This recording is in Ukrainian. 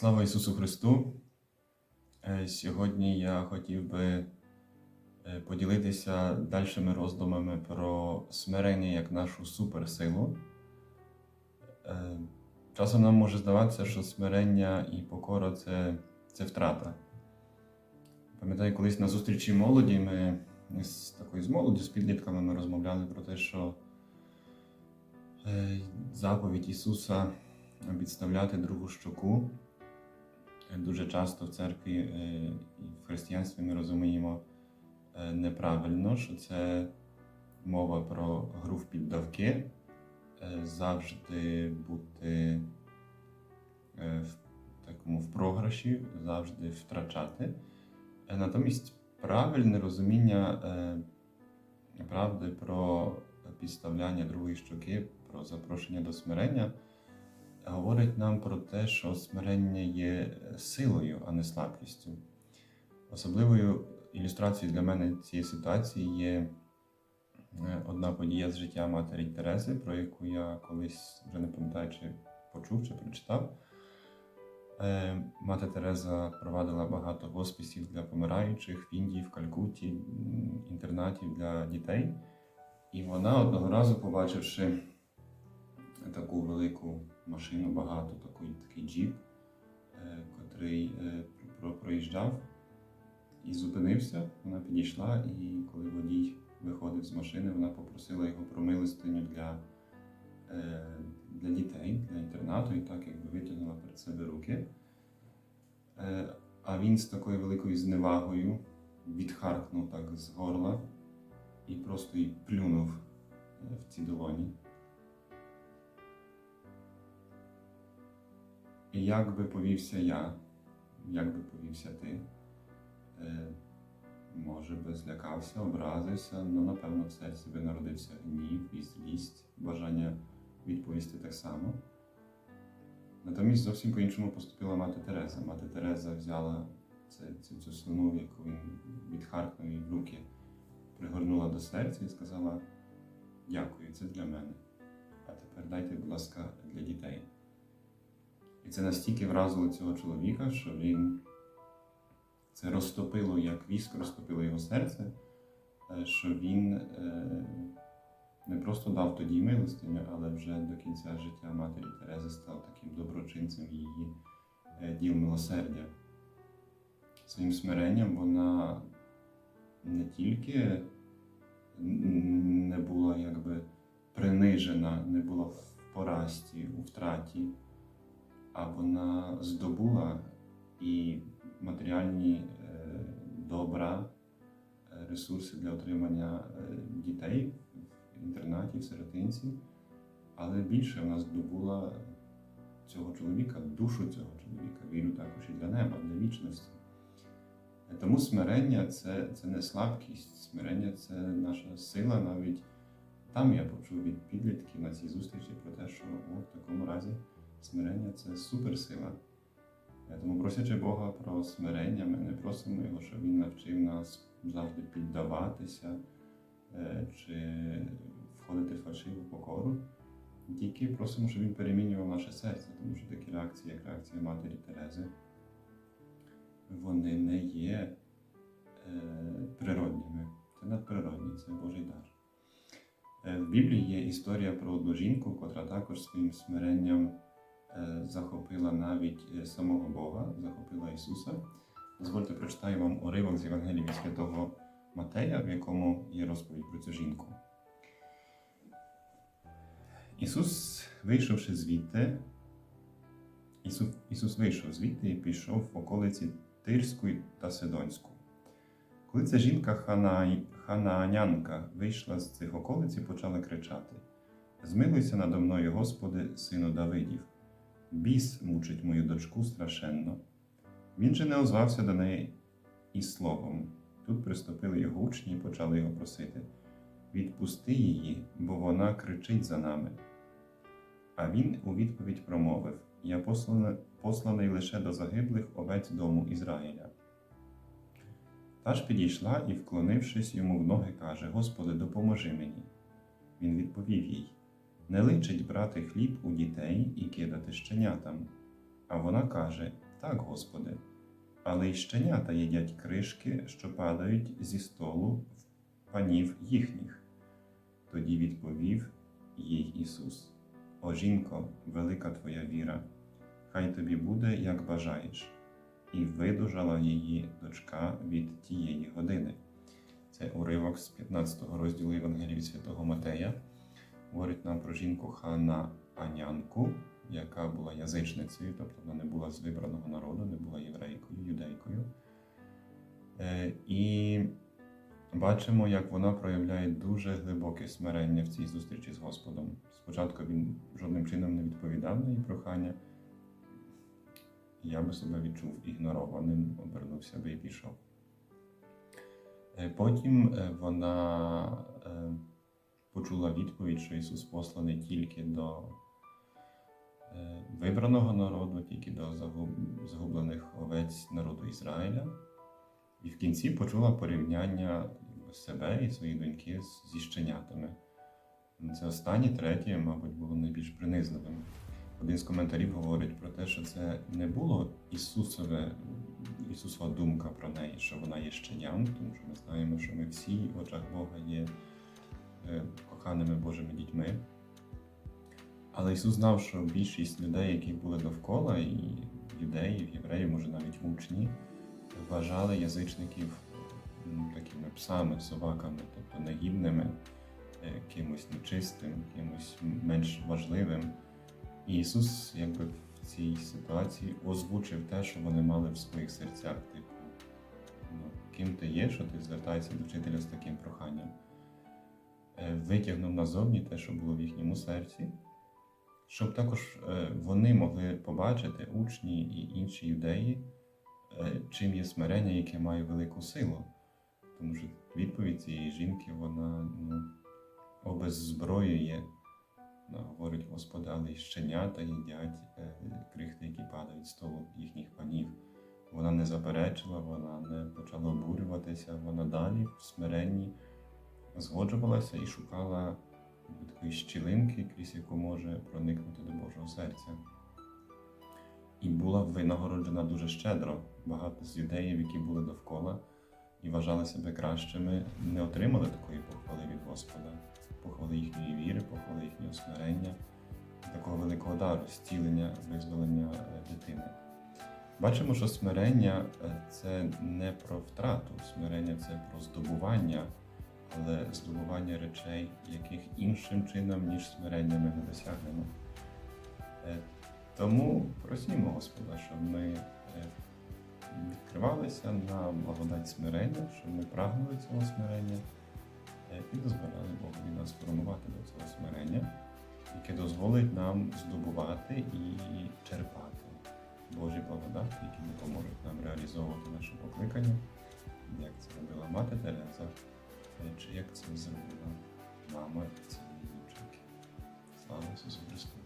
Слава Ісусу Христу! Е, Сьогодні я хотів би е, поділитися дальшими роздумами про смирення як нашу суперсилу. Е, Часом нам може здаватися, що смирення і покора це, це втрата. Пам'ятаю, колись на зустрічі молоді ми з такою з молоді, з підлітками ми розмовляли про те, що заповідь Ісуса відставляти другу щоку. Дуже часто в церкві е, і в християнстві ми розуміємо е, неправильно, що це мова про гру в піддавки, е, завжди бути в такому в програші, завжди втрачати. Натомість правильне розуміння правди про підставляння другої щоки, про запрошення до смирення говорить нам про те, що смирення є силою, а не слабкістю. Особливою ілюстрацією для мене цієї ситуації є е, одна подія з життя матері Терези, про яку я колись вже не пам'ятаю, чи почув, чи прочитав. Е, Мати Тереза провадила багато госпісів для помираючих в Індії, в Калькутті, інтернатів для дітей. І вона одного разу, побачивши таку велику машину, багато такий, такий джіп, е, котрий е, про- проїжджав і зупинився. Вона підійшла, і коли водій виходив з машини, вона попросила його про милостиню для, е, для дітей, для інтернату, і так якби витягнула перед себе руки. А він з такою великою зневагою відхаркнув так з горла і просто їй плюнув в ці долоні. І як би повівся я, як би повівся ти, е, може би злякався, образився, ну напевно в серці би народився гнів і злість, бажання відповісти так само. Натомість зовсім по-іншому поступила мати Тереза. Мати Тереза взяла цю, цю слину, яку він відхаркнув їй в руки, пригорнула до серця і сказала: Дякую, це для мене. А тепер дайте, будь ласка, для дітей. І це настільки вразило цього чоловіка, що він це розтопило, як віск розтопило його серце, е, що він е, не просто дав тоді милостиню, але вже до кінця життя матері Терези став таким доброчинцем її е, діл милосердя. Своїм смиренням вона не тільки не була якби принижена, не була в поразці, у втраті, а вона здобула і матеріальні е, добра, е, ресурси для отримання е, дітей в інтернаті, в сиротинці, але більше вона здобула цього чоловіка, душу цього чоловіка, вірю також і для неба, для вічності. Тому смирення це, це не слабкість, смирення це наша сила навіть. Там я почув від підлітків на цій зустрічі про те, що о, в такому разі смирення це суперсила. Тому просячи Бога про смирення, ми не просимо Його, щоб Він навчив нас завжди піддаватися е, чи входити в фальшиву покору. Тільки просимо, щоб він перемінював наше серце, тому що такі реакції, як реакція матері Терези, вони не є е, природніми. Це надприродні, це Божий дар. Е, В Біблії є історія про одну жінку, котра також своїм смиренням захопила навіть е, самого Бога, захопила Ісуса. Дозвольте прочитаю вам уривок з Євангелії святого Матея, в якому є розповідь про цю жінку. Ісус, вийшовши звідти, Ісус, Ісус вийшов звідти і пішов в околиці Тирську та Сидонську. Коли ця жінка хана... ханаанянка вийшла з цих околиць і почала кричати: Змилуйся надо мною, Господи, сину Давидів. Біс мучить мою дочку страшенно. Він же не озвався до неї і словом. Тут приступили його учні і почали його просити: Відпусти її, бо вона кричить за нами. А він у відповідь промовив: Я посланий, лише до загиблих овець дому Ізраїля. Та ж підійшла і, вклонившись йому в ноги, каже: Господи, допоможи мені. Він відповів їй: Не личить брати хліб у дітей і кидати щенятам. А вона каже: Так, Господи, але й щенята їдять кришки, що падають зі столу в панів їхніх. Тоді відповів їй Ісус: О жінко, велика твоя віра, хай тобі буде, як бажаєш. І видужала її дочка від тієї години. Це уривок з 15 розділу Євангелії Святого Матея. Говорить нам про жінку Хана Анянку, яка була язичницею, тобто вона не була з вибраного народу, не була єврейкою, юдейкою. Е, І бачимо, як вона проявляє дуже глибоке смирення в цій зустрічі з Господом. Спочатку він жодним чином не відповідав на її прохання. Я би себе відчув ігнорованим, обернувся би і пішов. Е, Потім е, вона почула відповідь, що Ісус посланий тільки до е, вибраного народу, тільки до загублених овець народу Ізраїля. І в кінці почула порівняння себе і своєї доньки зі щенятами. Це останнє, третє, мабуть, було найбільш принизливим. Один з коментарів говорить про те, що це не було Ісусове, Ісусова думка про неї, що вона є щеням, тому що ми знаємо, що ми всі в очах Бога є коханими Божими дітьми. Але Ісус знав, що більшість людей, які були довкола, і юдеїв, євреїв, може навіть учні, вважали язичників такими псами, собаками, тобто негідними, е, кимось нечистим, кимось менш важливим. І Ісус, якби в цій ситуації озвучив те, що вони мали в своїх серцях. Типу, ну, ким ти є, що ти звертаєшся до вчителя з таким проханням. Е, Витягнув назовні те, що було в їхньому серці, щоб також е, вони могли побачити, учні і інші юдеї, е, чим є смирення, яке має велику силу. Тому що відповідь цієї жінки, вона ну, обеззброює говорить, Господи, але щенята їдять крихти, які падають з столу їхніх панів. Вона не заперечила, вона не почала обурюватися, вона далі в смиренні згоджувалася і шукала такої щілинки, крізь яку може проникнути до Божого серця. І була винагороджена дуже щедро. Багато з юдеїв, які були довкола і вважали себе кращими, не отримали такої похвали від Господа похвали їхньої віри, похвали їхнього смирення, такого великого дару, зцілення, визволення е, дитини. Бачимо, що смирення е, це не про втрату, смирення це про здобування, але здобування речей, яких іншим чином, ніж смирення ми не досягнемо. Е, Тому просімо Господа, щоб ми е, відкривалися на благодать смирення, щоб ми прагнули цього смирення е, і дозволяли Богові нас формувати до цього смирення, яке дозволить нам здобувати і черпати Божі благодаті, які допоможуть нам реалізовувати наше покликання, як це робила мати Тереза, е, чи як це зробила мама цієї дівчинки. Слава Ісусу Христу!